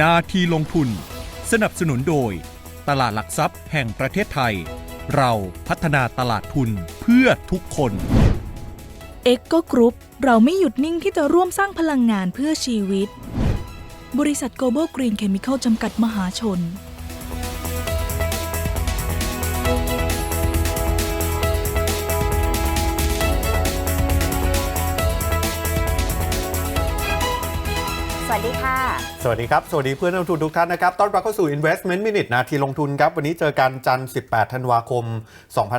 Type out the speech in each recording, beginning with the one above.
นาทีลงทุน สนับสนุนโดย ตลาดหลักทรัพย์แห่งประเทศไทย เราพัฒนาตลาดทุนเพื่อทุกคน เอ็กก็กรุ๊ปเราไม่หยุดนิ่งที่จะร่วมสร้างพลังงานเพื่อชีวิต บริษัท Global Green Chemical จำกัดมหาชน สวัสดีค่ะ สวัสดีครับ สวัสดีเพื่อนนักลงทุนทุกท่านนะครับ ต้อนรับเข้าสู่ Investment Minute นาทีลงทุนครับ วันนี้เจอกันจันทร์ 18 ธันวาคม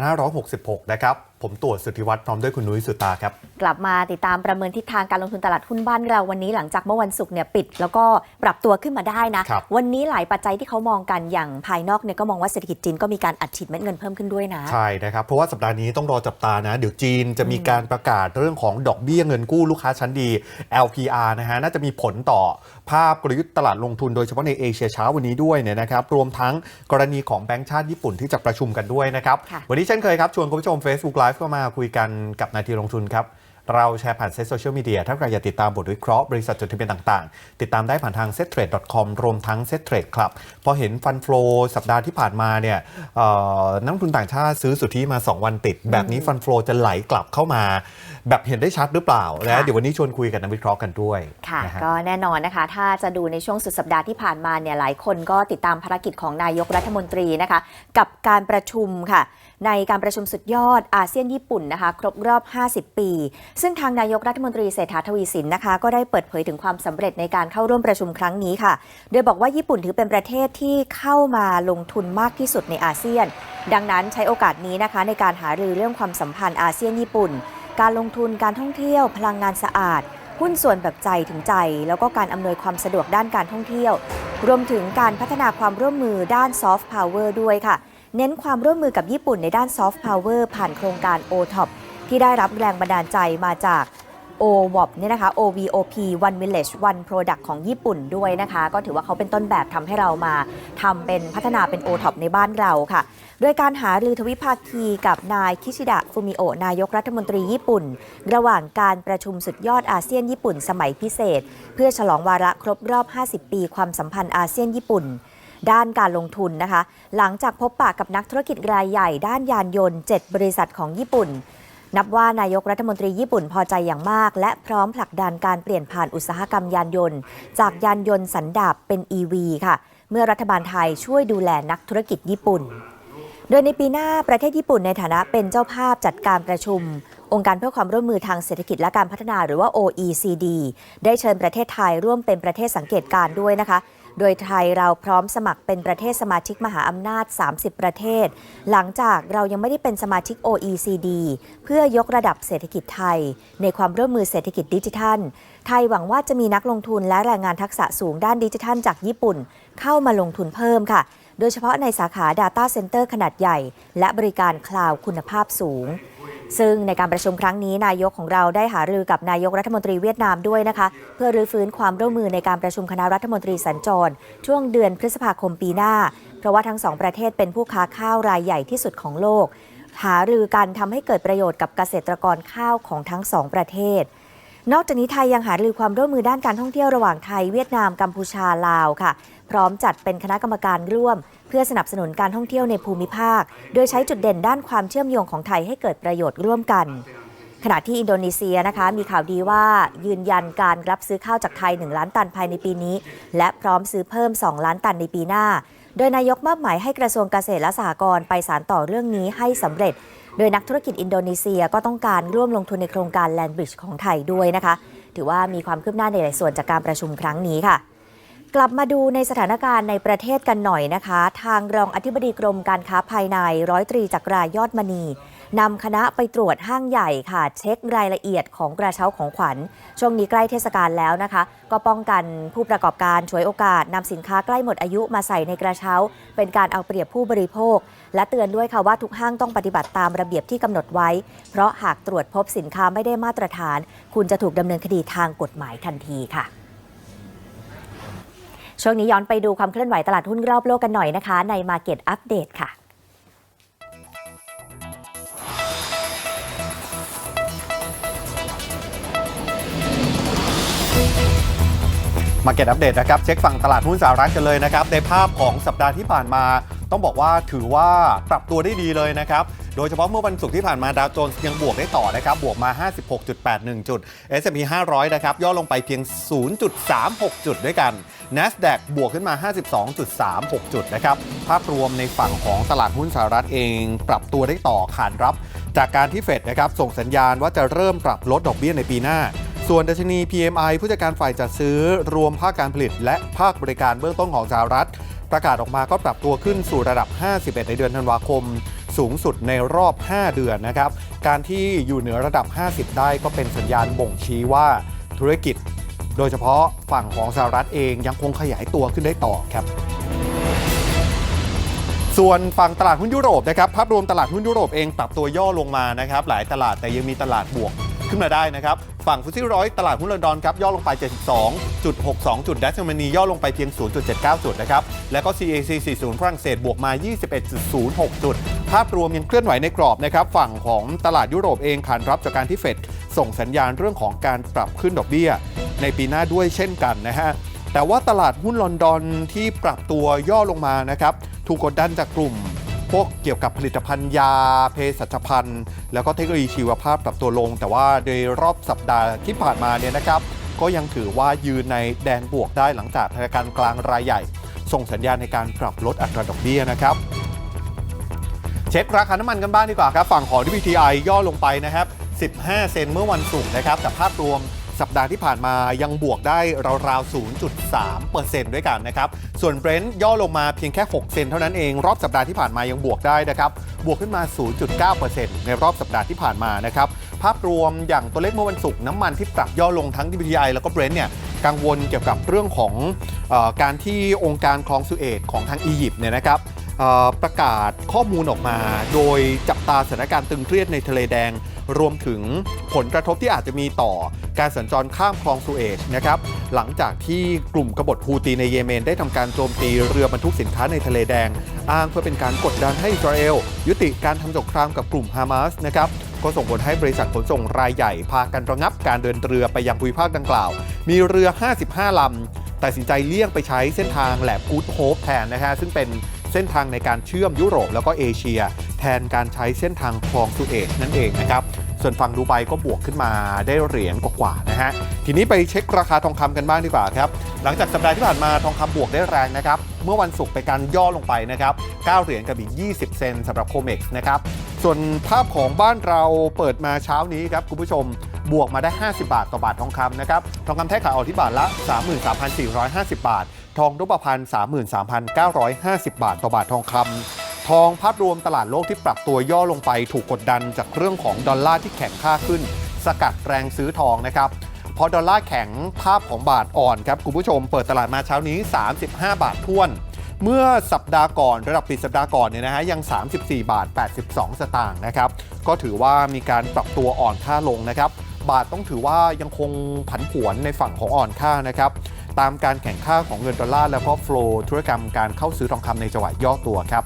2566 นะครับ ผมตรวจสุทธิวัฒน์พร้อมด้วยคุณนุ้ยสุตาครับ กลับมาติดตามประเมินทิศทางการลงทุนตลาดหุ้นบ้านเราวันนี้หลังจากเมื่อวันศุกร์เนี่ยปิด แล้วก็ปรับตัวขึ้นมาได้นะครับวันนี้หลายปัจจัยที่เขามองกันอย่างภายนอกเนี่ยก็มองว่าเศรษฐกิจจีนก็มีการอัดฉีดเม็ดเงินเพิ่มขึ้นด้วยนะ ใช่นะครับ เพราะว่าสัปดาห์นี้ต้องรอจับตานะ เดี๋ยวจีนจะมีการประกาศเรื่องของดอกเบี้ยเงินกู้ลูกค้าชั้นดี LPR นะฮะ น่าจะมีผลต่อ ภาพกลยุทธ์ตลาดลงทุนโดยเฉพาะในเอเชียเช้าวันนี้ด้วยเนี่ยนะครับรวมทั้งกรณีของแบงก์ชาติญี่ปุ่นที่จะประชุมกันด้วยนะครับค่ะวันนี้เช่นเคยครับชวนคุณผู้ชม Facebook Live เข้ามาคุยกันกับนาทีลงทุนครับ เราแชร์ผ่านเซ็ตโซเชียลมีเดียถ้าใครอยากติดตามบทวิเคราะห์บริษัทจดทะเบียนต่างๆ ติดตามได้ผ่านทาง settrade.com รวมทั้ง settrade ครับพอเห็นฟันฟลอสัปดาห์ที่ผ่านมาเนี่ยเอ่อนักลงทุนต่างชาติซื้อสุทธิมา 2 วันติด แบบนี้ฟันฟลอจะไหลกลับเข้ามา แบบเห็นได้ชัดหรือเปล่าและค่ะเดี๋ยววันนี้ชวนคุยกับนักวิเคราะห์กันด้วยค่ะนะฮะก็แน่นอนนะคะ ถ้าจะดูในช่วงสุดสัปดาห์ที่ผ่านมาเนี่ยหลายคนก็ติดตามภารกิจของนายกรัฐมนตรีนะคะ กับการประชุมค่ะ ในการประชุมสุดยอดอาเซียนญี่ปุ่นนะคะ ครบรอบ 50 ปี ซึ่งทางนายกรัฐมนตรีเศรษฐาทวีสินนะคะ ก็ได้เปิดเผยถึงความสำเร็จในการเข้าร่วมประชุมครั้งนี้ค่ะ โดยบอกว่าญี่ปุ่นถือเป็นประเทศที่เข้ามาลงทุนมากที่สุดในอาเซียน ดังนั้นใช้โอกาสนี้นะคะ ในการหารือเรื่องความสัมพันธ์อาเซียนญี่ปุ่น การลงทุนการท่องเที่ยว พลังงานสะอาดหุ้นส่วนแบบใจถึงใจ แล้วก็การอำนวยความสะดวกด้านการท่องเที่ยว รวมถึงการพัฒนาความร่วมมือด้านซอฟต์พาวเวอร์ด้วยค่ะ เน้นความร่วมมือกับญี่ปุ่นในด้านซอฟต์พาวเวอร์ผ่านโครงการ o t o p ที่ได้รับแรงบันดาลใจมาจาก OWOP เนี่ยนะคะ OVOP One Village One Product ของญี่ปุ่นด้วยนะคะ ก็ถือว่าเขาเป็นต้นแบบทำให้เรามาทำเป็นพัฒนาเป็น o t o p ในบ้านเราค่ะ โดยการหารือทวิภาคีกับนายคิชิดะฟูมิโอะนายกรัฐมนตรีญี่ปุ่น ระหว่างการประชุมสุดยอดอาเซียนญี่ปุ่นสมัยพิเศษ เพื่อฉลองวาระครบรอบ 50 ปีความสัมพันธ์อาเซียนญี่ปุ่น ด้านการลงทุนนะคะ หลังจากพบปะกับนักธุรกิจรายใหญ่ ด้านยานยนต์ 7 บริษัทของญี่ปุ่น นับว่านายกรัฐมนตรีญี่ปุ่นพอใจอย่างมาก และพร้อมผลักดันการเปลี่ยนผ่านอุตสาหกรรมยานยนต์ จากยานยนต์สันดาปเป็น EV ค่ะ เมื่อรัฐบาลไทยช่วยดูแลนักธุรกิจญี่ปุ่น โดยในปีหน้าประเทศญี่ปุ่นในฐานะเป็นเจ้าภาพจัดการประชุมองค์การเพื่อความร่วมมือทางเศรษฐกิจและการพัฒนาหรือว่า OECD ได้เชิญประเทศไทยร่วมเป็นประเทศสังเกตการด้วยนะคะ โดยไทยเราพร้อมสมัครเป็นประเทศสมาชิกมหาอำนาจ 30 ประเทศ หลังจากเรายังไม่ได้เป็นสมาชิก OECD เพื่อยกระดับเศรษฐกิจไทย ในความร่วมมือเศรษฐกิจดิจิทัล ไทยหวังว่าจะมีนักลงทุนและแรงงานทักษะสูงด้านดิจิทัลจากญี่ปุ่น เข้ามาลงทุนเพิ่มค่ะ โดยเฉพาะในสาขา Data Center ขนาดใหญ่ และบริการคลาวด์คุณภาพสูง ซึ่งในการประชุมครั้งนี้นายกของเราได้หารือกับนายกรัฐมนตรีเวียดนามด้วยนะคะ เพื่อรื้อฟื้นความร่วมมือในการประชุมคณะรัฐมนตรีสัญจร ช่วงเดือนพฤษภาคมปีหน้า เพราะว่าทั้งสองประเทศเป็นผู้ค้าข้าวรายใหญ่ที่สุดของโลก หารือกันทำให้เกิดประโยชน์กับเกษตรกรข้าวของทั้งสองประเทศ นอกจากนี้ไทยยังหารือความร่วมมือด้านการท่องเที่ยวระหว่างไทยเวียดนามกัมพูชาลาวค่ะ พร้อมจัดเป็นคณะกรรมการร่วม พื่อสนับสนุนการท่องเที่ยวในภูมิภาค โดยใช้จุดเด่นด้านความเชื่อมโยงของไทยให้เกิดประโยชน์ร่วมกัน ขณะที่อินโดนีเซียนะคะ มีข่าวดีว่ายืนยันการรับซื้อข้าวจากไทย 1 ล้านตันภายในปีนี้ และพร้อมซื้อเพิ่ม 2 ล้านตันในปีหน้า โดยนายกมอบหมายให้กระทรวงเกษตรและสหกรณ์ไปสานต่อเรื่องนี้ให้สำเร็จ โดยนักธุรกิจอินโดนีเซียก็ต้องการร่วมลงทุนในโครงการ Land Bridge ของไทยด้วยนะคะ ถือว่ามีความคืบหน้าในหลายส่วนจากการประชุมครั้งนี้ค่ะ กลับมาดูในสถานการณ์ในประเทศกันหน่อยนะคะ ทางรองอธิบดีกรมการค้าภายในร้อยตรีจักรายอดมณีนำคณะไปตรวจห้างใหญ่ค่ะ เช็ครายละเอียดของกระเช้าของขวัญ ช่วงนี้ใกล้เทศกาลแล้วนะคะ ก็ป้องกันผู้ประกอบการฉวยโอกาสนำสินค้าใกล้หมดอายุมาใส่ในกระเช้า เป็นการเอาเปรียบผู้บริโภค และเตือนด้วยค่ะว่าทุกห้างต้องปฏิบัติตามระเบียบที่กำหนดไว้ เพราะหากตรวจพบสินค้าไม่ได้มาตรฐาน คุณจะถูกดำเนินคดีทางกฎหมายทันทีค่ะ ช่วงนี้ย้อนไปดูความเคลื่อนไหวตลาดหุ้นรอบโลกกันหน่อยนะคะ ใน Market Update ค่ะมาเก็ตอัปเดตนะครับ เช็คฝั่งตลาดหุ้นสหรัฐกันเลยนะครับ ในภาพของสัปดาห์ที่ผ่านมา ต้องบอกว่าถือว่าปรับตัวได้ดีเลยนะครับโดยเฉพาะเมื่อวันศุกร์ที่ผ่านมาดาวโจนส์ยังบวกได้ต่อนะครับ บวกมา 56.81 จุด S&P 500 นะครับ ย่อลงไปเพียง 0.36 จุดด้วยกัน NASDAQ บวกขึ้นมา 52.36 จุดนะครับ ภาพรวมในฝั่งของตลาดหุ้นสหรัฐเองปรับตัวได้ต่อขานรับ จากการที่เฟดนะครับส่งสัญญาณว่าจะเริ่มปรับลดดอกเบี้ยในปีหน้า ส่วนดัชนี PMI ผู้จัดการฝ่ายจัดซื้อรวมภาคการผลิต และภาคบริการเบื้องต้นของสหรัฐ ประกาศออกมาก็ปรับตัวขึ้นสู่ระดับ 51 ในเดือนธันวาคมสูงสุดในรอบ 5 เดือนนะครับ การที่อยู่เหนือระดับ 50 ได้ก็เป็นสัญญาณบ่งชี้ว่าธุรกิจ โดยเฉพาะฝั่งของสหรัฐเองยังคงขยายตัวขึ้นได้ต่อครับส่วนฝั่งตลาดหุ้นยุโรปนะครับภาพรวมตลาดหุ้นยุโรปเองปรับตัวย่อลงมานะครับหลายตลาดแต่ยังมีตลาดบวกขึ้นมาได้นะครับฝั่งฟุตซี่ร้อยตลาดหุ้นลอนดอนครับย่อลงไป 72.62 จุดดัชนีย่อลงไปเพียง 0.79 จุดนะครับแล้วก็ CAC 40 ฝรั่งเศสบวกมา 21.06 จุด ภาพรวมยังเคลื่อนไหวในกรอบนะครับฝั่งของตลาดยุโรปเองขานรับจากการที่เฟด ส่งสัญญาณเรื่องของการปรับขึ้นดอกเบี้ย ในปีหน้าด้วยเช่นกันนะฮะแต่ว่าตลาดหุ้นลอนดอนที่ปรับตัวย่อลงมานะครับถูกกดดันจากกลุ่ม พวกเกี่ยวกับผลิตภัณฑ์ยาเภสัชพันธ์แล้วก็เทคโนโลยีชีวภาพปรับตัวลง แต่ว่าโดยรอบสัปดาห์ที่ผ่านมาเนี่ยนะครับ ก็ยังถือว่ายืนในแดนบวกได้หลังจากธนาคารกลางรายใหญ่ ส่งสัญญาณในการปรับลดอัตราดอกเบี้ยนะครับเช็คราคาน้ำมันกันบ้างดีกว่าครับ ฝั่งของ WTI ย่อลงไปนะครับ 15 เซนเมื่อวันศุกร์นะครับ แต่ภาพรวมสัปดาห์ที่ผ่านมายังบวกได้ราวๆ 0.3%ด้วยกันนะครับ ส่วน Brent ย่อลงมาเพียงแค่ 6 เซนเท่านั้นเอง รอบสัปดาห์ที่ผ่านมายังบวกได้นะครับ บวกขึ้นมา 0.9%ในรอบสัปดาห์ที่ผ่านมานะครับ ภาพรวมอย่างตัวเลขเมื่อวันศุกร์น้ำมันที่ปรับย่อลงทั้ง WTI แล้วก็ Brent เนี่ยกังวลเกี่ยวกับเรื่องของออการที่องค์การคลองสุเอตของทางอียิปต์เนี่ยนะครับประกาศข้อมูลออกมา โดยจับตาสถานการณ์ตึงเครียดในทะเลแดง รวมถึงผลกระทบที่อาจจะมีต่อการสัญจรข้ามคลองสุเอตนะครับหลังจากที่กลุ่มกบฏฮูตีในเยเมน ได้ทำการโจมตีเรือบรรทุกสินค้าในทะเลแดง อ้างเพื่อเป็นการกดดันให้อิสราเอล ยุติการทำสงครามกับกลุ่มฮามาสนะครับก็ส่งผลให้บริษัทขนส่งรายใหญ่ พากันระงับการเดินเรือไปยังภูมิภาคดังกล่าว มีเรือ 55 ลำตัดสินใจเลี่ยงไปใช้เส้นทางแหลมกูดโฮปแทนนะฮะซึ่งเป็น เส้นทางในการเชื่อมยุโรปแล้วก็เอเชีย แทนการใช้เส้นทางคลองสุเอตนั่นเองนะครับส่วนฝั่งดูไบก็บวกขึ้นมาได้เหรียญกว่าๆนะฮะทีนี้ไปเช็คราคาทองคำกันบ้างดีกว่าครับหลังจากสัปดาห์ที่ผ่านมาทองคำบวกได้แรงนะครับเมื่อวันศุกร์ไปการย่อลงไปนะครับ9เหรียญกับอีก 20 เซนสำหรับโคเม็กซ์นะครับส่วนภาพของบ้านเราเปิดมาเช้านี้ครับคุณผู้ชม บวกมาได้ 50 บาทต่อบาททองคำนะครับ ทองคำแท่ขายออกที่บาทละ 33,450 บาท ทองรูปพรรณ33,950 บาทต่อบาททองคำทองภาพรวมตลาดโลกที่ปรับตัวย่อลงไปถูกกดดันจากเรื่องของดอลลาร์ที่แข็งค่าขึ้น สกัดแรงซื้อทองนะครับพอดอลลาร์แข็งภาพของบาทอ่อนครับคุณผู้ชมเปิดตลาดมาเช้านี้ 35 บาทท้วน เมื่อสัปดาห์ก่อนระดับปิดสัปดาห์ก่อนเนี่ยนะฮะยัง 34 บาท 82 สตางค์นะครับก็ถือว่ามีการปรับตัวอ่อนค่าลงนะครับ บาทต้องถือว่ายังคงผันผวนในฝั่งของอ่อนค่านะครับ ตามการแข่งข้าของเงินดอลลาร์แล้วก็โฟลธุรกรรมการเข้าซื้อทองคำในจังหวะย่อตัวครับ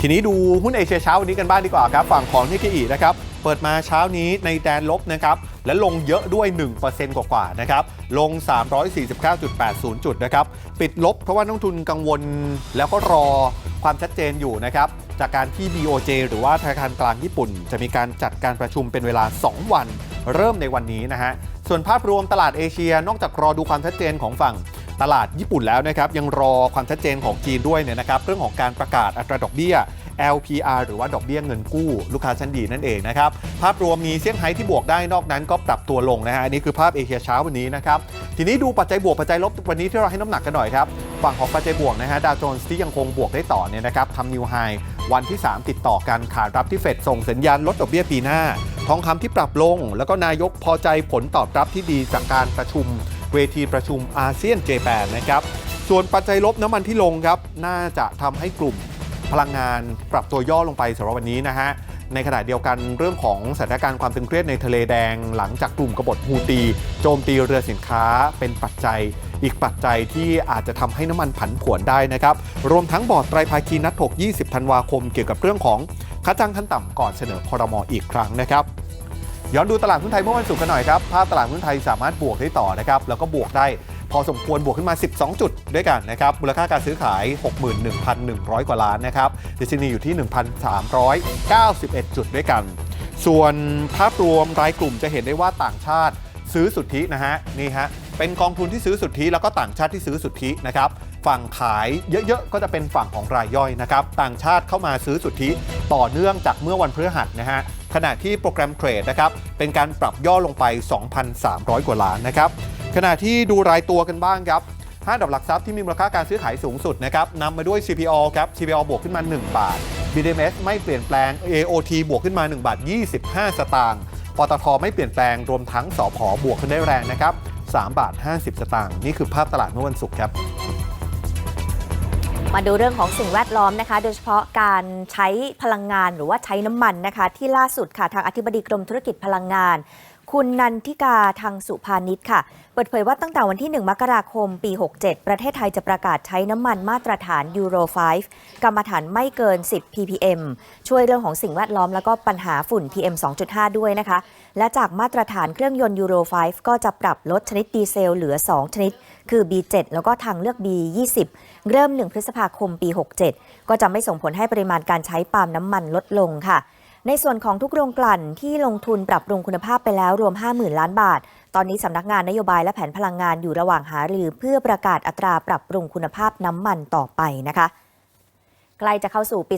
ทีนี้ดูหุ้นเอเชียเช้าวันนี้กันบ้างดีกว่าครับ ฝั่งของนิกเกอีนะครับ เปิดมาเช้านี้ในแดนลบนะครับ และลงเยอะด้วย 1%กว่าๆนะครับ ลง 349.80 จุดนะครับ ปิดลบเพราะว่านักทุนกังวลแล้วก็รอความชัดเจนอยู่นะครับ จากการที่ BOJ หรือว่าธนาคารกลางญี่ปุ่น จะมีการจัดการประชุมเป็นเวลา 2 วัน เริ่มในวันนี้นะฮะ ส่วนภาพรวมตลาดเอเชีย นอกจากรอดูความชัดเจนของฝั่งตลาดญี่ปุ่นแล้วนะครับยังรอความชัดเจนของจีนด้วยเนี่ยนะครับเรื่องของการประกาศอัตราดอกเบี้ย LPR หรือว่าดอกเบี้ยเงินกู้ลูกค้าชั้นดีนั่นเองนะครับ ภาพรวมมีเซี่ยงไฮ้ที่บวกได้นอกนั้นก็ปรับตัวลงนะฮะอันนี้คือภาพเอเชียเช้าวันนี้นะครับ ทีนี้ดูปัจจัยบวกปัจจัยลบวันนี้ที่เราให้น้ำหนักกันหน่อยครับ ฝั่งของปัจจัยบวกนะฮะดาวโจนส์ที่ยังคงบวกได้ต่อเนี่ยนะครับทำนิวไฮวันที่ 3 ติดต่อกันขารับที่เฟดส่งสัญญาณลดดอกเบี้ยปีหน้า ทองคำที่ปรับลง แล้วก็นายกพอใจผลตอบรับที่ดีจากการประชุมเวทีประชุมอาเซียนเจแปนนะครับส่วนปัจจัยลบน้ำมันที่ลงครับ น่าจะทำให้กลุ่ม พลังงานปรับตัวย่อลงไปสำหรับวันนี้นะฮะ ในขณะเดียวกันเรื่องของสถานการณ์ความตึงเครียดในทะเลแดง หลังจากกลุ่มกบฏฮูตี โจมตีเรือสินค้าเป็นปัจจัย อีกปัจจัยที่อาจจะทำให้น้ำมันผันผวนได้นะครับ รวมทั้งบอร์ดไตรภาคีนัดถก 20 ธันวาคมเกี่ยวกับเรื่องของค่าจ้างขั้นต่ำก่อนเสนอคอรมออีกครั้งนะครับย้อนดูตลาดหุ้นไทยเมื่อวันศุกร์กันหน่อยครับภาพตลาดหุ้นไทยสามารถบวกได้ต่อนะครับแล้วก็บวกได้ พอสมควรบวกขึ้นมา 12 จุดด้วยกันนะครับมูลค่าการซื้อขาย 61,100 กว่าล้านนะครับดัชนีอยู่ที่ 1,391 จุดด้วยกัน ส่วนภาพรวมรายกลุ่มจะเห็นได้ว่าต่างชาติซื้อสุทธินะฮะนี่ฮะเป็นกองทุนที่ซื้อสุทธิแล้วก็ต่างชาติที่ซื้อสุทธินะครับฝั่งขายเยอะๆ ก็จะเป็นฝั่งของรายย่อยนะครับต่างชาติเข้ามาซื้อสุทธิต่อเนื่องจากเมื่อวันพฤหัสนะฮะขณะที่โปรแกรมเทรดนะครับเป็นการปรับย่อลงไป 2,300 กว่าล้านนะครับ ขณะที่ดูรายตัวกันบ้างครับห้าดับหลักทรัพย์ที่มีมูลค่าการซื้อขายสูงสุดนะครับนำมาด้วย CPO ครับ CPO บวกขึ้นมา 1 บาท BDMs ไม่เปลี่ยนแปลง AOT บวกขึ้นมา 1 บาท 25 สตางค์ปตทไม่เปลี่ยนแปลงรวมทั้งสอพอบวกขึ้นได้แรงนะครับ3บาท 50 สตางค์นี่คือภาพตลาดเมื่อวันศุกร์ครับมาดูเรื่องของสิ่งแวดล้อมนะคะ โดยเฉพาะการใช้พลังงานหรือว่าใช้น้ำมันนะคะ ที่ล่าสุดค่ะทางอธิบดีกรมธุรกิจพลังงาน คุณนันทิกาทางสุภานิชค่ะ เปิดเผยว่าตั้งแต่วันที่ 1 มกราคม ปี 67 ประเทศไทยจะประกาศใช้น้ำมันมาตรฐานยูโร 5 กรรมฐานไม่เกิน 10 ppm ช่วยเรื่องของสิ่งแวดล้อมแล้วก็ปัญหาฝุ่น PM 2.5 ด้วยนะคะ และจากมาตรฐานเครื่องยนต์ยูโร 5 ก็จะปรับลดชนิดดีเซลเหลือ 2 ชนิด คือ B7 แล้วก็ทางเลือก B20 เริ่ม 1 พฤษภาคมปี 67 ก็จะไม่ส่งผลให้ปริมาณการใช้ปาล์มน้ำมันลดลงค่ะ ในส่วนของทุกโรงกลั่นที่ลงทุนปรับปรุงคุณภาพไปแล้วรวม 50,000 ล้านบาท ตอนนี้สำนักงานนโยบายและแผนพลังงานอยู่ระหว่างหารือเพื่อประกาศอัตราปรับปรุงคุณภาพน้ำมันต่อไปนะคะ ใกล้จะเข้าสู่ปี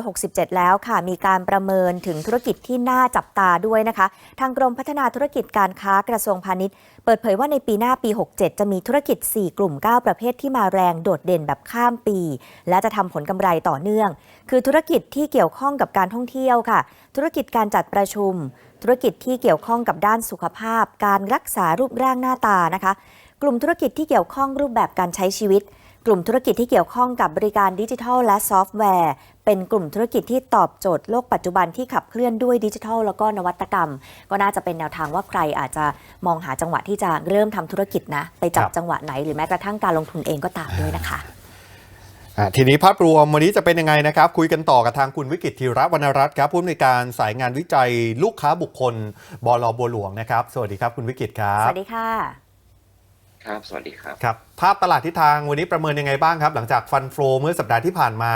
2567 แล้วค่ะ มีการประเมินถึงธุรกิจที่น่าจับตาด้วยนะคะ ทางกรมพัฒนาธุรกิจการค้ากระทรวงพาณิชย์ เปิดเผยว่าในปีหน้าปี 67 จะมีธุรกิจ 4 กลุ่ม 9 ประเภทที่มาแรงโดดเด่นแบบข้ามปี และจะทำผลกำไรต่อเนื่อง คือธุรกิจที่เกี่ยวข้องกับการท่องเที่ยวค่ะ ธุรกิจการจัดประชุม ธุรกิจที่เกี่ยวข้องกับด้านสุขภาพ การรักษารูปร่างหน้าตานะคะ กลุ่มธุรกิจที่เกี่ยวข้องรูปแบบการใช้ชีวิต กลุ่มธุรกิจที่เกี่ยวข้องกับบริการดิจิทัลและซอฟต์แวร์ เป็นกลุ่มธุรกิจที่ตอบโจทย์โลกปัจจุบันที่ขับเคลื่อนด้วยดิจิทัล แล้วก็นวัตกรรม ก็น่าจะเป็นแนวทางว่าใครอาจจะมองหาจังหวะที่จะเริ่มทำธุรกิจนะ ไปจับครับจังหวะไหนหรือแม้กระทั่งการลงทุนเองก็ตามด้วยนะคะอะทีนี้ภาพรวมวันนี้จะเป็นยังไงนะครับ คุยกันต่อกับทางคุณวิกิตธีระวรรณรัตน์ครับผู้อำนวยการสายงานวิจัยลูกค้าบุคคลบลบัวหลวงนะครับ สวัสดีครับคุณวิกิตครัสบวัสดีค่ะ ครับ สวัสดีครับ ครับ ภาพตลาดทิศทางวันนี้ประเมินยังไงบ้างครับ หลังจากฟันโฟลเมื่อสัปดาห์ที่ผ่านมา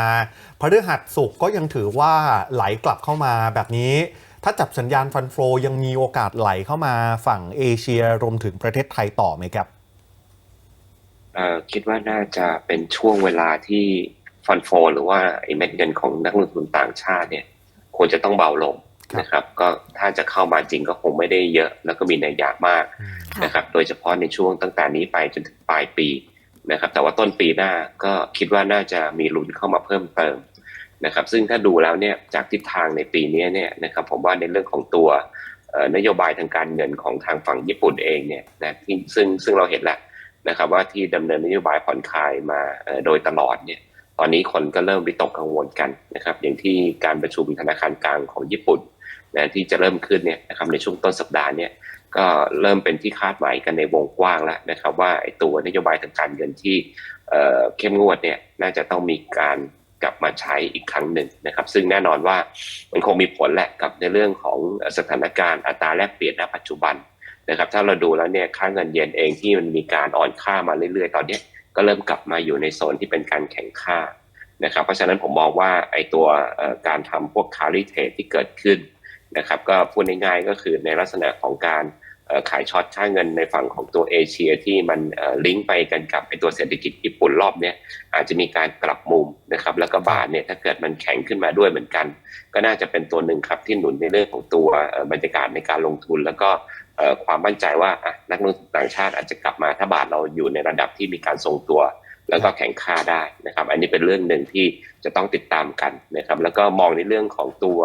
พฤหัสสุกร์ก็ยังถือว่าไหลกลับเข้ามาแบบนี้ ถ้าจับสัญญาณฟันโฟลยังมีโอกาสไหลเข้ามาฝั่งเอเชียรวมถึงประเทศไทยต่อไหมครับเอ่อคิดว่าน่าจะเป็นช่วงเวลาที่ฟันโฟ หรือว่าไอ้เม็ดเงินของนักลงทุนต่างชาติเนี่ย ควรจะต้องเบาลงครับ นะครับก็ถ้าจะเข้ามาจริงก็คงไม่ได้เยอะ แล้วก็มีนัยยะมากค่ะนะครับโดยเฉพาะในช่วงตั้งแต่นี้ไปจนถึงปลายปีนะครับแต่ว่าต้นปีหน้าก็คิดว่าน่าจะมีลุ้นเข้ามาเพิ่มเติมนะครับซึ่งถ้าดูแล้วเนี่ยจากทิศทางในปีนี้เนี่ยนะครับผมว่าในเรื่องของตัวเอ่อนโยบายทางการเงินของทางฝั่งญี่ปุ่นเองเนี่ยนะที่ซึ่งซึ่งเราเห็นแล้วนะครับว่าที่ดำเนินนโยบายผ่อนคลายมาเอ่อโดยตลอดเนี่ยตอนนี้คนก็เริ่มวิตกกังวลกันนะครับอย่างที่การประชุมธนาคารกลางของญี่ปุ่น นะที่จะเริ่มขึ้นเนี่ยนะครับในช่วงต้นสัปดาห์เนี่ยก็เริ่มเป็นที่คาดหมายกันในวงกว้างแล้วนะครับ ว่าไอ้ตัวนโยบายทางการเงินที่เเข้มงวดเนี่ยน่าจะต้องมีการกลับมาใช้อีกครั้งหนึ่งนะครับ ซึ่งแน่นอนว่ามันคงมีผลแหละกับในเรื่องของสถานการณ์อัตราแลกเปลี่ยนณปัจจุบันนะครับ ถ้าเราดูแล้วเนี่ยค่าเงินเยนเองที่มันมีการอ่อนค่ามาเรื่อยๆ ตอนนี้ก็เริ่มกลับมาอยู่ในโซนที่เป็นการแข่งค่านะครับ เพราะฉะนั้นผมมองว่าไอ้ตัวการทำพวก carry trade ที่เกิดขึ้น นะครับก็พูดง่ายๆก็คือในลักษณะของการขายช็อตค่าเงินในฝั่งของตัวเอเชียที่มันลิงก์ไปกันกับไอตัวเศรษฐกิจญี่ปุ่นรอบนี้อาจจะมีการกลับมุมนะครับแล้วก็บาทเนี่ยถ้าเกิดมันแข็งขึ้นมาด้วยเหมือนกัน ก็น่าจะเป็นตัวหนึ่งครับที่หนุนในเรื่องของตัวบรรยากาศในการลงทุน แล้วก็ความมั่นใจว่าอะนักลงทุนต่างชาติอาจจะกลับมาถ้าบาทเราอยู่ในระดับที่มีการทรงตัว แล้วก็แข่งค่าได้นะครับ อันนี้เป็นเรื่องหนึ่งที่จะต้องติดตามกันนะครับแล้วก็มองในเรื่องของตัว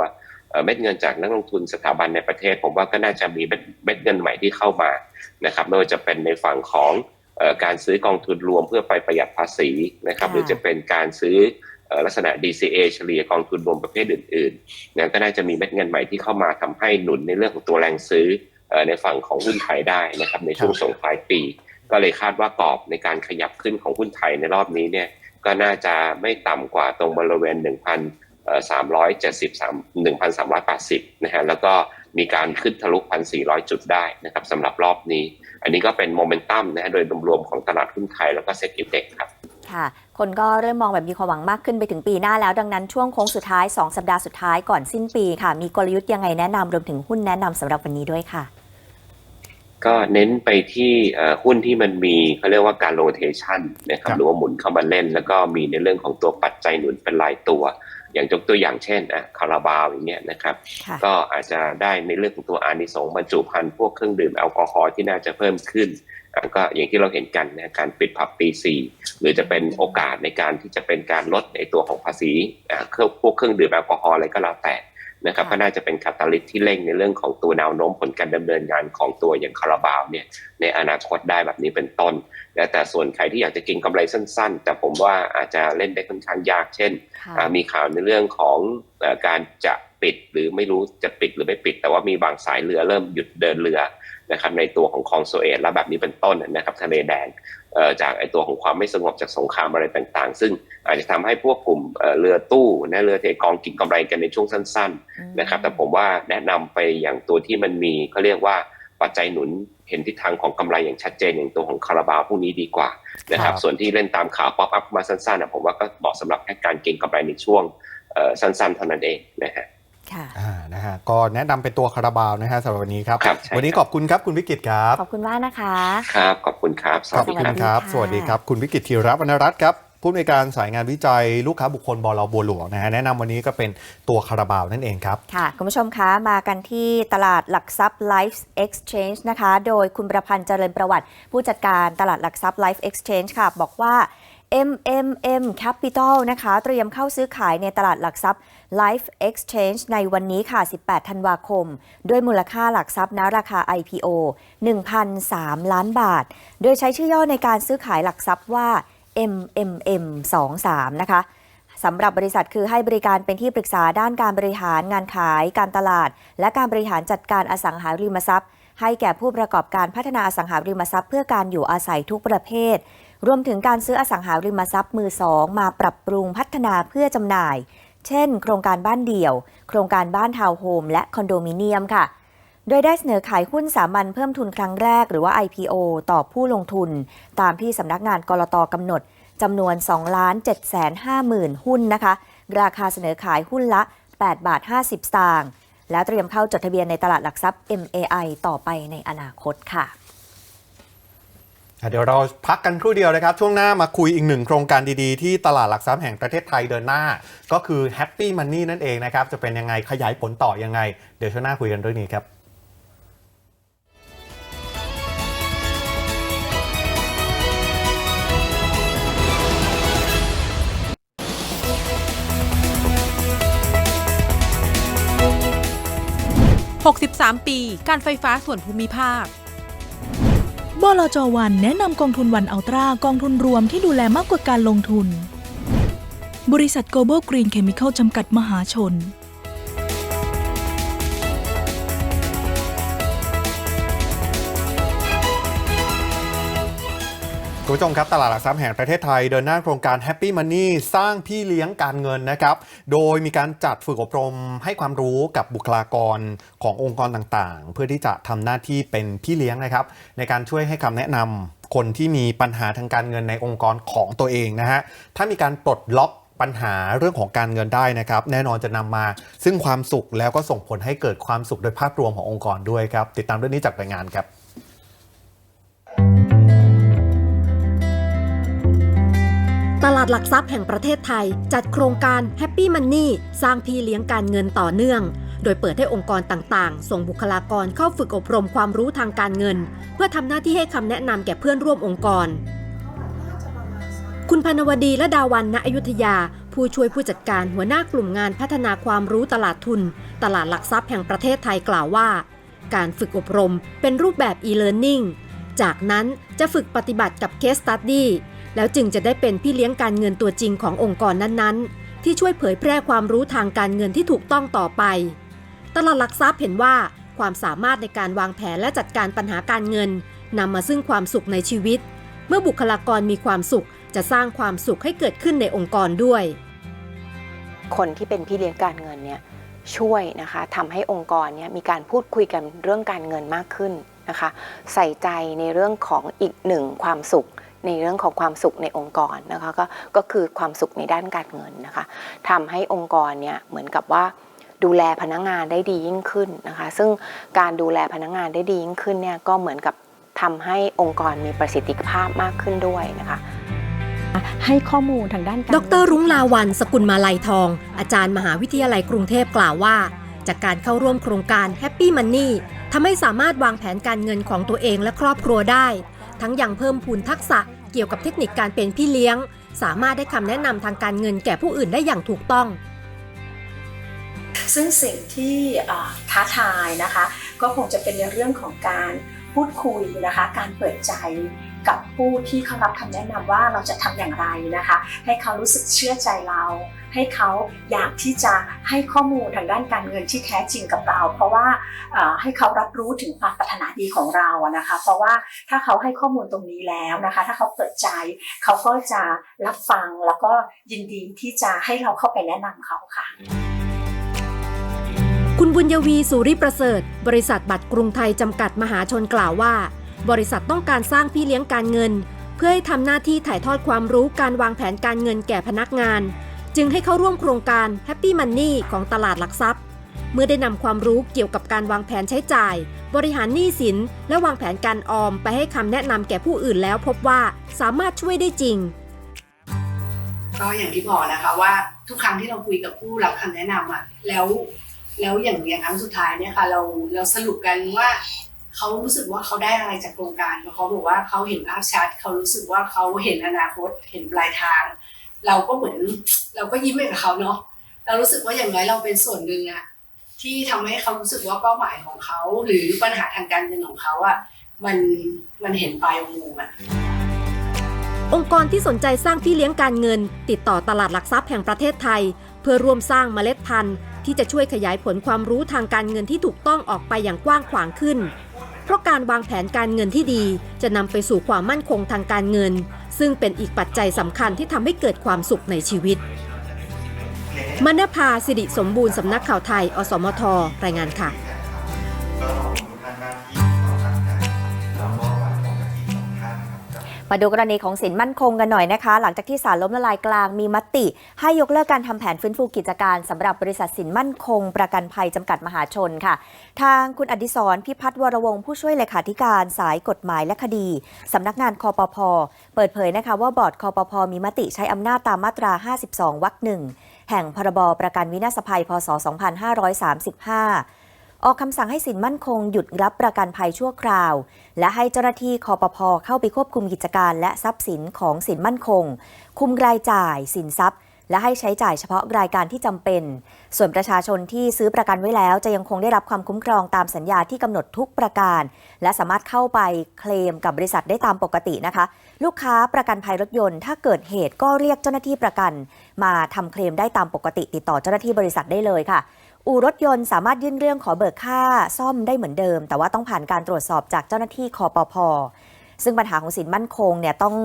เอ่อเม็ดเงินจากนักลงทุนสถาบันในประเทศ ผมว่าก็น่าจะมีเม็ดเม็ดเงินใหม่ที่เข้ามานะครับไม่ว่าจะเป็นในฝั่งของเอ่อการซื้อกองทุนรวมเพื่อไปประหยัดภาษีนะครับค่ะหรือจะเป็นการซื้อเอ่อลักษณะ DCA เฉลี่ยกองทุนรวมประเภทอื่นๆนะก็น่าจะมีเม็ดเงินใหม่ที่เข้ามาทำให้หนุนในเรื่องของตัวแรงซื้อเอ่อในฝั่งของหุ้นไทยได้นะครับในช่วงส่งปลายปี ก็เลยคาดว่ากรอบในการขยับขึ้นของหุ้นไทยในรอบนี้เนี่ยก็น่าจะไม่ต่ำกว่าตรงบริเวณ 1,370 1,380นะฮะแล้วก็มีการขึ้นทะลุ 1,400 จุดได้นะครับสำหรับรอบนี้ อันนี้ก็เป็นโมเมนตัมนะฮะโดยรวมๆของตลาดหุ้นไทยแล้วก็เซ็ตอินเด็กครับค่ะ คนก็เริ่มมองแบบมีความหวังมากขึ้นไปถึงปีหน้าแล้ว ดังนั้นช่วงโค้งสุดท้าย 2 สัปดาห์สุดท้ายก่อนสิ้นปีค่ะ มีกลยุทธ์ยังไงแนะนำรวมถึงหุ้นแนะนำสำหรับวันนี้ด้วยค่ะ ก็เน้นไปที่เอ่อหุ้นที่มันมีเขาเรียกว่าการโรเทชันนะครัครับบหรือว่าหมุนเข้ามาเล่น แล้วก็มีในเรื่องของตัวปัจจัยหนุนเป็นรายตัว อย่างยกตัวอย่างเช่นอะคาราบาวอย่างเงี้ยนะครับค่ะก็อาจจะได้ในเรื่องของตัวอานิสงส์บรรจุภัณฑ์พวกเครื่องดื่มแอลกอฮอล์ที่น่าจะเพิ่มขึ้นอะก็อย่างที่เราเห็นกันนะการปิดผับตีสี่หรือจะเป็นโอกาสในการที่จะเป็นการลดในตัวของภาษีอะเครื่องพวกเครื่องดื่มแอลกอฮอล์อะไรก็แล้วแต่ นะครับค่ะก็น่าจะเป็นคาตาลิสต์ที่เร่งในเรื่องของตัวแนวโน้มผลการดำเนินงานของตัวอย่างคาราบาวเนี่ยในอนาคตได้แบบนี้เป็นต้นและแต่ส่วนใครที่อยากจะกินกำไรสั้น ๆ แต่ผมว่าอาจจะเล่นได้ค่อนข้างยาก เช่นค่ะอ่ามีข่าวในเรื่องของเอ่อการจะปิดหรือไม่รู้จะปิดหรือไม่ปิด แต่ว่ามีบางสายเรือเริ่มหยุดเดินเรือนะครับในตัวของคลองโซเอตและแบบนี้เป็นต้นนะครับทะเลแดงเอ่อ จากไอตัวของความไม่สงบจากสงครามอะไรต่างๆ ซึ่งอาจจะทำให้พวกกลุ่มเอ่อเรือตู้นะเรือเทกองกินกำไรกันในช่วงสั้นๆนะครับแต่ผมว่าแนะนำไปอย่างตัวที่มันมีเขาเรียกว่าปัจจัยหนุนเห็นทิศทางของกำไรอย่างชัดเจนอย่างตัวของคาราบาวพวกนี้ดีกว่านะครับครับส่วนที่เล่นตามข่าวป๊อปอัพมาสั้นๆนะผมว่าก็เหมาะสำหรับแค่การเก็งกำไรในช่วงเอ่อสั้นๆเท่านั้นเองนะฮะ ค่ะอ่านะฮะก็แนะนำเป็นตัวคาราบาวนะฮะสำหรับวันนี้ครับครับใช่วันนี้ขอบคุณครับคุณวิกิตครับ ขอบคุณมากนะคะ ครับ ขอบคุณครับสขวัอสบดีคุคณรับครับค่ะสวัสดีครับ คุณวิกิตธีรวรรณรัตน์ครับผู้อำนวยการสายงานวิจัยลูกค้าบุคคลบลบัวหลวงนะฮะแนะนำวันนี้ก็เป็นตัวคาราบาวนั่นเองครับ ค่ะ คุณผู้ชมคะมากันที่ตลาดหลักทรัพย์ Life Exchange นะคะ โดยคุณประพันธ์เจริญประวัติ ผู้จัดการตลาดหลักทรัพย์ Life Exchange ค่ะ บอกว่า MMM Capital นะคะ เตรียมเข้าซื้อขายในตลาดหลักทรัพย์ Life Exchange ในวันนี้ค่ะ 18 ธันวาคม ด้วยมูลค่าหลักทรัพย์ณราคา IPO 1,003 ล้านบาท โดยใช้ชื่อย่อในการซื้อขายหลักทรัพย์ว่า MMM 23นะคะสำหรับบริษัทคือให้บริการเป็นที่ปรึกษาด้านการบริหารงานขาย การตลาด และการบริหารจัดการอสังหาริมทรัพย์ ให้แก่ผู้ประกอบการพัฒนาอสังหาริมทรัพย์ เพื่อการอยู่อาศัยทุกประเภท รวมถึงการซื้ออสังหาริมทรัพย์มือสองมาปรับปรุงพัฒนาเพื่อจำหน่าย เช่น โครงการบ้านเดี่ยว โครงการบ้านทาวน์โฮมและคอนโดมิเนียมค่ะ โดยได้เสนอขายหุ้นสามัญเพิ่มทุนครั้งแรกหรือว่า IPO ต่อผู้ลงทุน ตามที่สำนักงานกรตกำหนดจำนวน2 7 5 0 0 0 0หุ้นนะคะ ราคาเสนอขายหุ้นละ 8 บาท 50 สตางค์ แล้วเตรียมเข้าจดทะเบียนในตลาดหลักทรัพย์ MAI ต่อไปในอนาคตค่ะ เดี๋ยวเราพักกันครู่เดียวนะครับ ช่วงหน้ามาคุยอีกหนึ่งโครงการดีๆ ที่ตลาดหลักทรัพย์แห่งประเทศไทยเดินหน้า ก็คือ Happy Money นั่นเองนะครับ จะเป็นยังไงขยายผลต่อยังไง เดี๋ยวช่วงหน้าคุยกันเรื่องนี้ครับ63 ปี การไฟฟ้าส่วนภูมิภาค บลจวันแนะนำกองทุนวันอัลตรากองทุนรวมที่ดูแลมากกว่าการลงทุน บริษัท Global Green Chemical จำกัดมหาชน คุณผู้ชมครับ ตลาดหลักทรัพย์แห่งประเทศไทย เดินหน้าโครงการ Happy Money สร้างพี่เลี้ยงการเงินนะครับ โดยมีการจัดฝึกอบรมให้ความรู้กับบุคลากรขององค์กรต่างๆ เพื่อที่จะทำหน้าที่เป็นพี่เลี้ยงนะครับ ในการช่วยให้คำแนะนำคนที่มีปัญหาทางการเงินในองค์กรของตัวเองนะฮะถ้ามีการปลดล็อกปัญหาเรื่องของการเงินได้นะครับ แน่นอนจะนำมา ซึ่งความสุขแล้วก็ส่งผลให้เกิดความสุขโดยภาพรวมขององค์กรด้วยครับติดตามเรื่องนี้จากรายงานครับ ตลาดหลักทรัพย์แห่งประเทศไทย จัดโครงการ Happy Money สร้างพี่เลี้ยงการเงินต่อเนื่อง โดยเปิดให้องค์กรต่างๆ ส่งบุคลากรเข้าฝึกอบรมความรู้ทางการเงิน เพื่อทำหน้าที่ให้คำแนะนำแก่เพื่อนร่วมองค์กร คุณพนวดีและดาวันณอยุธยา ผู้ช่วยผู้จัดการหัวหน้ากลุ่มงานพัฒนาความรู้ตลาดทุน ตลาดหลักทรัพย์แห่งประเทศไทยกล่าวว่า การฝึกอบรมเป็นรูปแบบ e-learning จากนั้นจะฝึกปฏิบัติกับ case study แล้วจึงจะได้เป็นพี่เลี้ยงการเงินตัวจริงขององค์กรนั้นๆ ที่ช่วยเผยแพร่ความรู้ทางการเงินที่ถูกต้องต่อไป ตลาดหลักทรัพย์เห็นว่าความสามารถในการวางแผนและจัดการปัญหาการเงินนำมาซึ่งความสุขในชีวิต เมื่อบุคลากรมีความสุขจะสร้างความสุขให้เกิดขึ้นในองค์กรด้วย คนที่เป็นพี่เลี้ยงการเงินเนี่ยช่วยนะคะทำให้องค์กรเนี่ยมีการพูดคุยกันเรื่องการเงินมากขึ้นนะคะ ใส่ใจในเรื่องของอีกหนึ่งความสุข ในเรื่องของความสุขในองค์กรนะคะก็ก็คือความสุขในด้านการเงินนะคะทำให้องค์กรเนี่ยเหมือนกับว่าดูแลพนักงานได้ดียิ่งขึ้นนะคะ ซึ่งการดูแลพนักงานได้ดียิ่งขึ้นเนี่ยก็เหมือนกับทำให้องค์กรมีประสิทธิภาพมากขึ้นด้วยนะคะ ให้ข้อมูลทางด้านการดรรุ้งลาวันสกุลมาลัยทอง อาจารย์มหาวิทยาลัยกรุงเทพกล่าวว่า จากการเข้าร่วมโครงการ Happy Money ทำให้สามารถวางแผนการเงินของตัวเองและครอบครัวได้ ทั้งยังเพิ่มพูนทักษะเกี่ยวกับเทคนิคการเป็นพี่เลี้ยง สามารถได้คำแนะนำทางการเงินแก่ผู้อื่นได้อย่างถูกต้อง ซึ่งสิ่งที่ท้าทายนะคะ ก็คงจะเป็นในเรื่องของการพูดคุยนะคะ การเปิดใจ กับผู้ที่เขารับคำแนะนำว่าเราจะทำอย่างไรนะคะ ให้เขารู้สึกเชื่อใจเรา ให้เขาอยากที่จะให้ข้อมูลทางด้านการเงินที่แท้จริงกับเรา เพราะว่าให้เขารับรู้ถึงความปรารถนาดีของเรานะคะ เพราะว่าถ้าเขาให้ข้อมูลตรงนี้แล้วนะคะ ถ้าเขาเปิดใจ เขาก็จะรับฟังแล้วก็ยินดีที่จะให้เราเข้าไปแนะนำเขาค่ะคุณบุญยวีสุริประเสริฐ บริษัทบัตรกรุงไทยจำกัดมหาชนกล่าวว่า บริษัทต้องการสร้างพี่เลี้ยงการเงิน เพื่อให้ทำหน้าที่ถ่ายทอดความรู้การวางแผนการเงินแก่พนักงาน จึงให้เข้าร่วมโครงการ Happy Money ของตลาดหลักทรัพย์ เมื่อได้นำความรู้เกี่ยวกับการวางแผนใช้จ่าย บริหารหนี้สิน และวางแผนการออมไปให้คำแนะนำแก่ผู้อื่นแล้วพบว่าสามารถช่วยได้จริงก็อย่างที่บอกนะคะว่าทุกครั้งที่เราคุยกับผู้รับคำแนะนำอะแล้วแล้วอย่างอย่างครั้งสุดท้ายเนี่ยค่ะเราเราสรุปกันว่า เขารู้สึกว่าเขาได้อะไรจากโครงการเขาบอกว่าเขาเห็นภาพชัดเขารู้สึกว่าเขาเห็นอนาคตเห็นปลายทาง เราก็เหมือนเราก็ยิ้มไปกับเขาเนาะเรารู้สึกว่าอย่างน้อยเราเป็นส่วนหนึ่งอะที่ทำให้เขารู้สึกว่าเป้าหมายของเขา หรือปัญหาทางการเงินของเขาอะมันมันเห็นปลายอุโมงค์อะองค์กรที่สนใจสร้างพี่เลี้ยงการเงิน ติดต่อตลาดหลักทรัพย์แห่งประเทศไทย เพื่อร่วมสร้างเมล็ดพันธุ์ ที่จะช่วยขยายผลความรู้ทางการเงินที่ถูกต้องออกไปอย่างกว้างขวางขึ้น เพราะการวางแผนการเงินที่ดี จะนำไปสู่ความมั่นคงทางการเงิน ซึ่งเป็นอีกปัจจัยสำคัญที่ทำให้เกิดความสุขในชีวิตมณภาสิริสมบูรณ์สำนักข่าวไทย อสมท รายงานค่ะ มาดูกรณีของสินมั่นคงกันหน่อยนะคะ หลังจากที่ศาลล้มละลายกลางมีมติ ให้ยกเลิกการทำแผนฟื้นฟูกิจการสำหรับบริษัทสินมั่นคง ประกันภัยจำกัดมหาชนค่ะ ทางคุณอดิศรพิพัฒน์วรวงศ์ผู้ช่วยเลขาธิการสายกฎหมายและคดีสำนักงานคอปพเปิดเผยนะคะว่าบอร์ดคอปพมีมติใช้อำนาจตามมาตรา 52วรรคหนึ่งแห่งพรบประกันวินาศภัยพศ 2535 ออกคำสั่งให้สินมั่นคงหยุดรับประกันภัยชั่วคราว และให้เจ้าหน้าที่คอปพเข้าไปควบคุมกิจการและทรัพย์สินของสินมั่นคง คุมรายจ่ายสินทรัพย์ และให้ใช้จ่ายเฉพาะรายการที่จำเป็น ส่วนประชาชนที่ซื้อประกันไว้แล้ว จะยังคงได้รับความคุ้มครองตามสัญญาที่กำหนดทุกประการ และสามารถเข้าไปเคลมกับบริษัทได้ตามปกตินะคะ ลูกค้าประกันภัยรถยนต์ ถ้าเกิดเหตุก็เรียกเจ้าหน้าที่ประกัน มาทำเคลมได้ตามปกติติดต่อเจ้าหน้าที่บริษัทได้เลยค่ะ อู่รถยนต์สามารถยื่นเรื่องขอเบิกค่าซ่อมได้เหมือนเดิม แต่ว่าต้องผ่านการตรวจสอบจากเจ้าหน้าที่คอปพ ซึ่งปัญหาของสินมั่นคงเนี่ยต้อง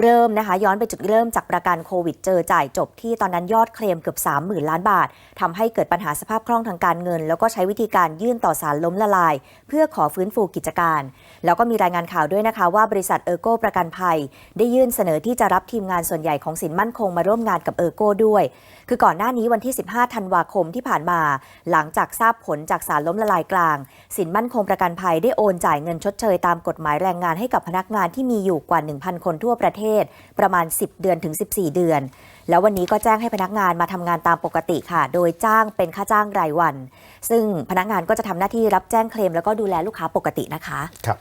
เริ่มนะคะย้อนไปจุดเริ่มจากประกันโควิดเจอจ่ายจบที่ตอนนั้นยอดเคลมเกือบ 30,000 ล้านบาททำให้เกิดปัญหาสภาพคล่องทางการเงิน แล้วก็ใช้วิธีการยื่นต่อศาลล้มละลาย เพื่อขอฟื้นฟูกิจการ แล้วก็มีรายงานข่าวด้วยนะคะว่าบริษัทเออร์โกประกันภัย ได้ยื่นเสนอที่จะรับทีมงานส่วนใหญ่ของสินมั่นคงมาร่วมงานกับเออร์โกด้วย คือก่อนหน้านี้วันที่ 15 ธันวาคมที่ผ่านมา หลังจากทราบผลจากศาลล้มละลายกลาง สินมั่นคงประกันภัยได้โอนจ่ายเงินชดเชยตามกฎหมายแรงงานให้กับพนักักงานที่มีอยู่กว่า 1,000 คนทั่วประเทศ ประมาณ 10 เดือนถึง 14 เดือน แล้ววันนี้ก็แจ้งให้พนักงานมาทำงานตามปกติค่ะ โดยจ้างเป็นค่าจ้างรายวัน ซึ่งพนักงานก็จะทำหน้าที่รับแจ้งเคลมแล้วก็ดูแลลูกค้าปกตินะคะครับ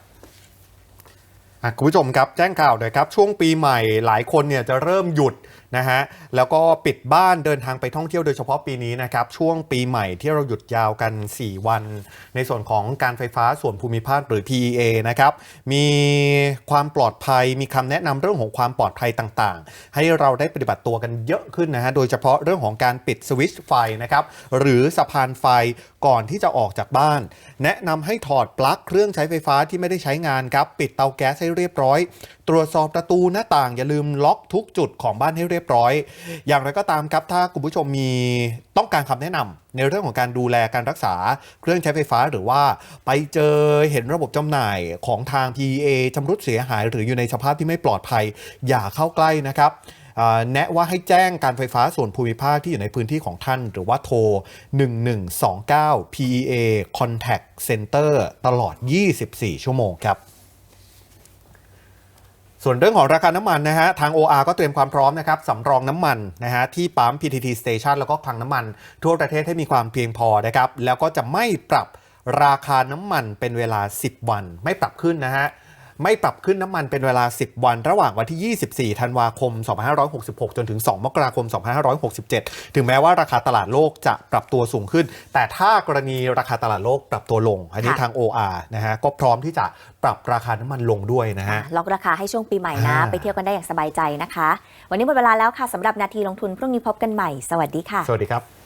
คุณผู้ชมครับแจ้งข่าวหน่อยครับ ช่วงปีใหม่หลายคนเนี่ยจะเริ่มหยุด นะฮะแล้วก็ปิดบ้านเดินทางไปท่องเที่ยวโดยเฉพาะปีนี้นะครับช่วงปีใหม่ที่เราหยุดยาวกัน 4 วัน ในส่วนของการไฟฟ้าส่วนภูมิภาคหรือ PEA นะครับมีความปลอดภัยมีคำแนะนำเรื่องของความปลอดภัยต่างๆ ให้เราได้ปฏิบัติตัวกันเยอะขึ้นนะฮะโดยเฉพาะเรื่องของการปิดสวิตช์ไฟนะครับหรือสะพานไฟก่อนที่จะออกจากบ้าน แนะนำให้ถอดปลั๊กเครื่องใช้ไฟฟ้าที่ไม่ได้ใช้งานครับปิดเตาแก๊สให้เรียบร้อย ตรวจสอบประตูหน้าต่างอย่าลืมล็อกทุกจุดของบ้านให้เรียบร้อย อย่างไรก็ตามครับ ถ้าคุณผู้ชมมีต้องการคำแนะนำในเรื่องของการดูแลการรักษาเครื่องใช้ไฟฟ้าหรือว่าไปเจอเห็นระบบจำหน่ายของทาง PEA ชำรุดเสียหาย หรืออยู่ในสภาพที่ไม่ปลอดภัย อย่าเข้าใกล้นะครับแนะว่าให้แจ้งการไฟฟ้าส่วนภูมิภาคที่อยู่ในพื้นที่ของท่าน หรือว่าโทร 1129 PEA Contact Center ตลอด 24 ชั่วโมงครับ ส่วนเรื่องของราคาน้ำมันนะฮะทาง OR ก็เตรียมความพร้อมนะครับสำรองน้ำมันนะฮะที่ปั๊ม PTT Station แล้วก็คลังน้ำมันทั่วประเทศให้มีความเพียงพอนะครับแล้วก็จะไม่ปรับราคาน้ำมันเป็นเวลา 10 วัน ไม่ปรับขึ้นนะฮะ ไม่ปรับขึ้นน้ำมันเป็นเวลา 10 วัน ระหว่างวันที่ 24 ธันวาคม 2566 จนถึง 2 มกราคม 2567 ถึงแม้ว่าราคาตลาดโลกจะปรับตัวสูงขึ้น แต่ถ้ากรณีราคาตลาดโลกปรับตัวลง อันนี้ค่ะทาง OR นะฮะก็พร้อมที่จะปรับราคาน้ำมันลงด้วยนะฮะล็อกราคาให้ช่วงปีใหม่นะอ่าไปเที่ยวกันได้อย่างสบายใจนะคะ วันนี้หมดเวลาแล้วค่ะสำหรับนาทีลงทุนพรุ่งนี้พบกันใหม่ สวัสดีค่ะ สวัสดีครับ